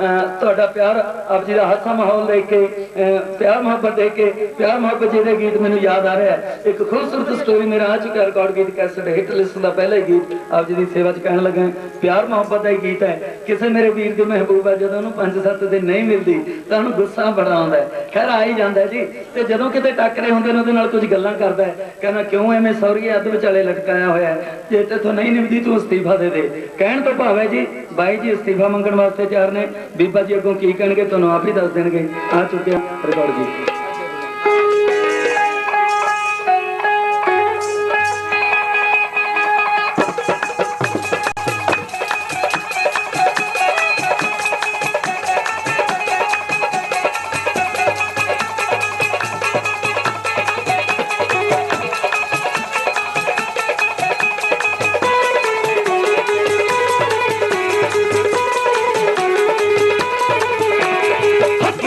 ਅਹ, ਤੁਹਾਡਾ ਪਿਆਰ ਆਪ ਜੀ ਦਾ ਹਾਸਾ ਮਾਹੌਲ ਦੇਖ ਕੇ ਪਿਆਰ ਮੁਹੱਬਤ ਦੇ ਕੇ ਪਿਆਰ ਮੁਹੱਬਤ ਜੀ ਦੇ ਗੀਤ ਮੈਨੂੰ ਯਾਦ ਆ ਰਿਹਾ ਹੈ। ਇੱਕ ਖੂਬਸੂਰਤ ਸਟੋਰੀ ਮੇਰਾ ਆ ਚੁੱਕਾ ਰਿਕਾਰਡ ਗੀਤ ਕੈਸਟ ਹਿੱਟ ਲਿਸਟ ਦਾ ਪਹਿਲਾ ਗੀਤ ਆਪ ਜੀ ਦੀ ਸੇਵਾ 'ਚ ਕਹਿਣ ਲੱਗਾ ਪਿਆਰ ਮੁਹੱਬਤ ਦਾ ਗੀਤ ਹੈ। ਕਿਸੇ ਮੇਰੇ ਵੀਰ ਦੀ ਮਹਿਬੂਬਾ ਜਦੋਂ ਉਹਨੂੰ 5-7 ਦਿਨ ਨਹੀਂ ਮਿਲਦੀ ਤਾਂ ਉਹਨੂੰ ਗੁੱਸਾ ਬੜਾ ਆਉਂਦਾ ਖੈਰ ਆ ਹੀ ਜਾਂਦਾ ਜੀ। ਤੇ ਜਦੋਂ ਕਿਤੇ ਟੱਕਰੇ ਹੁੰਦੇ ਨੇ ਉਹਦੇ ਨਾਲ ਕੁਝ ਗੱਲਾਂ ਕਰਦਾ ਕਹਿੰਦਾ ਕਿਉਂ ਐਵੇਂ ਸੌਰੀਏ ਅੱਧ ਵਿਚਾਲੇ ਲਟਕਾਇਆ ਹੋਇਆ ਹੈ। ਜੇ ਤੇਥੋਂ ਨਹੀਂ ਨਿਭਦੀ ਤੂੰ ਅਸਤੀਫਾ ਦੇ ਦੇ। ਕਹਿਣ ਤੋਂ ਭਾਵ ਹੈ ਜੀ ਬਾਈ ਜੀ ਅਸਤੀਫਾ ਮੰਗਣ ਵਾਸਤੇ ਤਿਆਰ ਨੇ। ਬੀਬਾ ਜੀ ਅੱਗੋਂ ਕੀ ਕਹਿਣਗੇ ਤੁਹਾਨੂੰ ਆਪ ਹੀ ਦੱਸ ਦੇਣਗੇ। ਆ ਚੁੱਕਿਆ ਰਿਕਾਰਡ ਜੀ।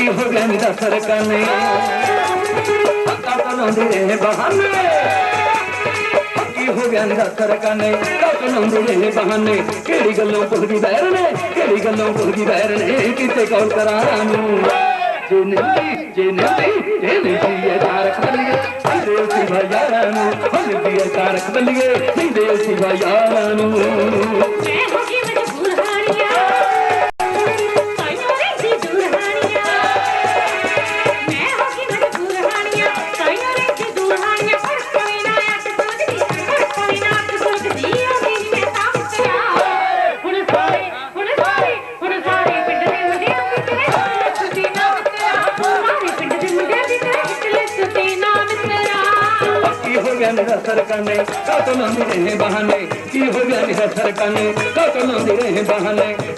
ਹੱਕੀ ਹੋ ਗਿਆ ਮੇਰਾ ਸਰਕਾਨੇ ਹੱਕਾ ਕਲਾਉਂਦੇ ਰਹੇ ਬਹਾਨੇ ਹੱਕੀ ਹੋ ਗਿਆ ਮੇਰਾ ਸਰਕਾਨੇ ਹੱਕਾ ਕਲਾਉਂਦੇ ਰਹੇ ਬਹਾਨੇ ਕਿਹੜੀ ਗੱਲੋਂ ਭੁੱਲ ਗਈ ਬੈਰ ਨੇ ਕਿਹੜੀ ਗੱਲੋਂ ਭੁੱਲ ਬੈਰ ਨੇ ਕਿਤੇ ਕੌਲ ਕਰਾਂ ਨੂੰ ਜੇ ਨਹੀਂ ਜੇ ਨਹੀਂ ਜੇ ਨਹੀਂ ਇਹ ਤਾਰਕ ਬੱਲੀਏ ਦੇ ਸਿਵਾ ਯਾਰਾਂ ਨੂੰ ਹੁਣ ਦੀ ਤਾਰਕ ਬੱਲੀਏ ਦੇ ਸਿਵਾ ਯਾਰਾਂ ਨੂੰ ਮੈਂ ਹੋ ਗਈ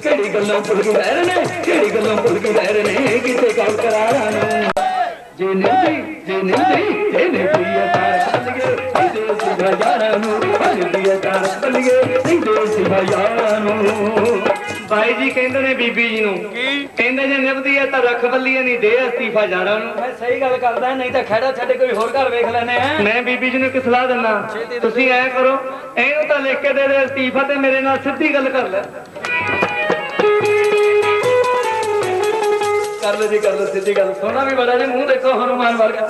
कहिड़ी गुरि कारे हज़ारे हज़ार ਬਾਈ ਜੀ ਕਹਿੰਦੇ ਨੇ ਬੀਬੀ ਜੀ ਨੂੰ। ਕੀ? ਕਹਿੰਦੇ ਜੇ ਨਿਭਦੀ ਹੈ ਤਾਂ ਰੱਖ ਬੱਲੀਏ ਨਹੀਂ ਦੇ ਅਸਤੀਫਾ ਜਾੜਾ ਨੂੰ। ਮੈਂ ਸਹੀ ਗੱਲ ਕਰਦਾ ਨਹੀਂ ਤਾਂ ਖੜਾ ਛੱਡੇ ਕੋਈ ਹੋਰ ਘਰ ਵੇਖ ਲੈਨੇ ਆ। ਮੈਂ ਬੀਬੀ ਜੀ ਨੂੰ ਇੱਕ ਸਲਾਹ ਦਿੰਦਾ। ਤੁਸੀਂ ਐ ਕਰੋ ਇਹਨੂੰ ਤਾਂ ਲਿਖ ਕੇ ਦੇ ਦੇ ਅਸਤੀਫਾ ਤੇ ਮੇਰੇ ਨਾਲ ਸਿੱਧੀ ਗੱਲ ਕਰ ਲੈ। ਕਰ ਲਓ ਜੀ ਕਰ ਲਓ ਸਿੱਧੀ ਗੱਲ। ਸੋਨਾ ਵੀ ਬੜਾ ਜੀ ਮੂੰਹ ਦੇਖੋ ਹਨੂਮਾਨ ਵਰਗਾ।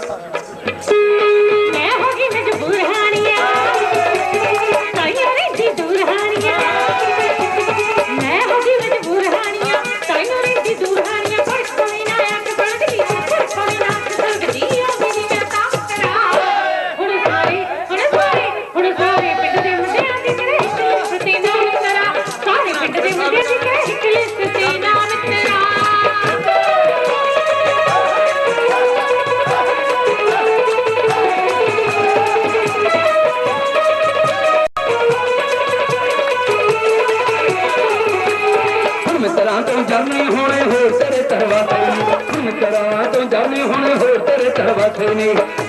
ਮੈਂ ਹੋ ਗਈ ਮਜਬੂਰ ਹਾਣੀਆਂ ਹੁਣ ਮਿੱਤਰਾਂ ਤੋਂ ਜਾਣੇ ਹੋਣੇ ਹੋਰ ਤੇਰੇ ਤਰਵਾਥੇ ਨੀ ਹੁਣ ਮਿੱਤਰਾਂ ਤੋਂ ਜਾਣੇ ਹੋਣੇ ਹੋਰ ਤੇਰੇ ਤਰਵਾਥੇ ਨੀ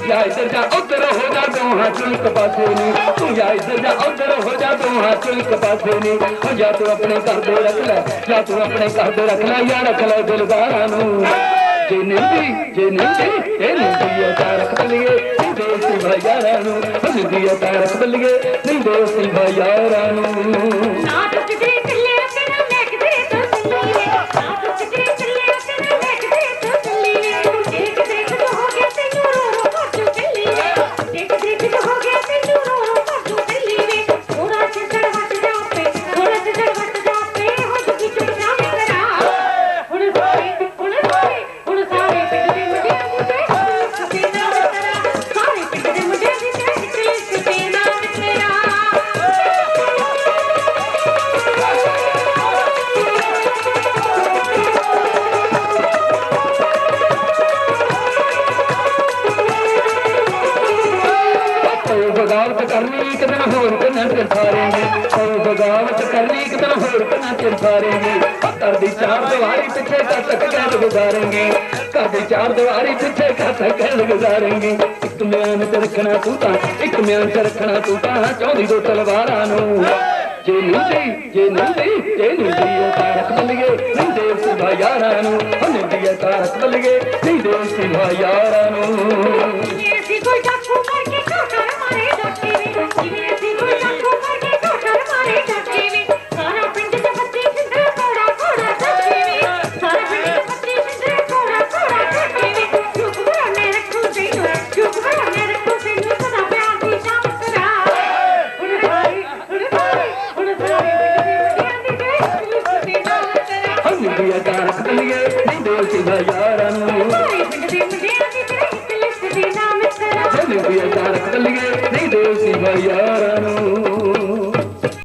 ਜਾਂ ਇੱਧਰ ਜਾਂ, ਉੱਧਰ ਹੋ ਜਾ ਦੋਹਾਂ ਚੋਂ ਪਾਸੇ ਨੀ ਤੂੰ ਜਾਂ ਇੱਧਰ ਜਾਂ, ਉੱਧਰ ਹੋ ਜਾ ਦੋਹਾਂ ਚੋਂ ਪਾਸੇ ਨੀ ਹੋ ਜਾ ਤੂੰ ਆਪਣੇ ਘਰ ਦੇ ਰੱਖ ਲੈ, ਜਾਂ ਤੂੰ ਆਪਣੇ ਘਰ ਦੇ ਰੱਖ ਲੈ ਜਾਂ ਰੱਖ ਲੈ ਦਿਲਦਾਰਾਂ ਨੂੰ। ਜੇ ਨਹੀਂ ਜੇ ਨਹੀਂ ਇਹ ਨਹੀਂ ਇਹ ਤਾਂ ਰੱਖ ਬਲੀਏ ਨਹੀਂ ਦੇ ਨੂੰ ਹੁੰਦੀ ਹੈ ਤਾਂ ਰੱਖ ਨਹੀਂ ਦੇ ਸਿਵਾ ਨੂੰ। ਨਾ ਟੁੱਟ ਹੋਰ ਕੰਨਾਂ ਤੇ ਸਾਰੇਂਗੇ। ਉਹ ਬਗਾਵਤ ਕਰਨੀ ਇੱਕ ਦਿਨ ਹੋਰ ਕੰਨਾਂ ਤੇ ਸਾਰੇਂਗੇ। ਘਰ ਦੀ ਚਾਰ ਦੀਵਾਰੀ ਪਿੱਛੇ ਕਦ ਤੱਕ ਗੁਜ਼ਾਰੇਂਗੇ। ਘਰ ਦੀ ਚਾਰ ਦੀਵਾਰੀ ਪਿੱਛੇ ਕਦ ਤੱਕ ਗੁਜ਼ਾਰੇਂਗੇ। ਇੱਕ ਮਿਆਨ ਤੇ ਰੱਖਣਾ ਤੂੰ ਤਾਂ ਇੱਕ ਮਿਆਨ ਤੇ ਰੱਖਣਾ ਤੂੰ ਤਾਂ ਚਾਹੁੰਦੀ ਦੋ ਤਲਵਾਰਾਂ ਨੂੰ। ਜੇ ਨਹੀਂ ਜੇ ਨਹੀਂ ਜੇ ਨਹੀਂ ਇਹ ਤਾਰਕ ਬੱਲੀਏ ਨਹੀਂ ਸਿਵਾ ਯਾਰਾਂ ਨੂੰ ਹੁਣ ਦੀ ਤਾਰਕ ਬੱਲੀਏ ਨਹੀਂ ਸਿਵਾ ਯਾਰਾਂ ਨੂੰ। ਜਿਵੇਂ ਅਸੀਂ ਕੋਈ ਡਾਕੂ ਕਰਕੇ ਦਿਲ ਸੀ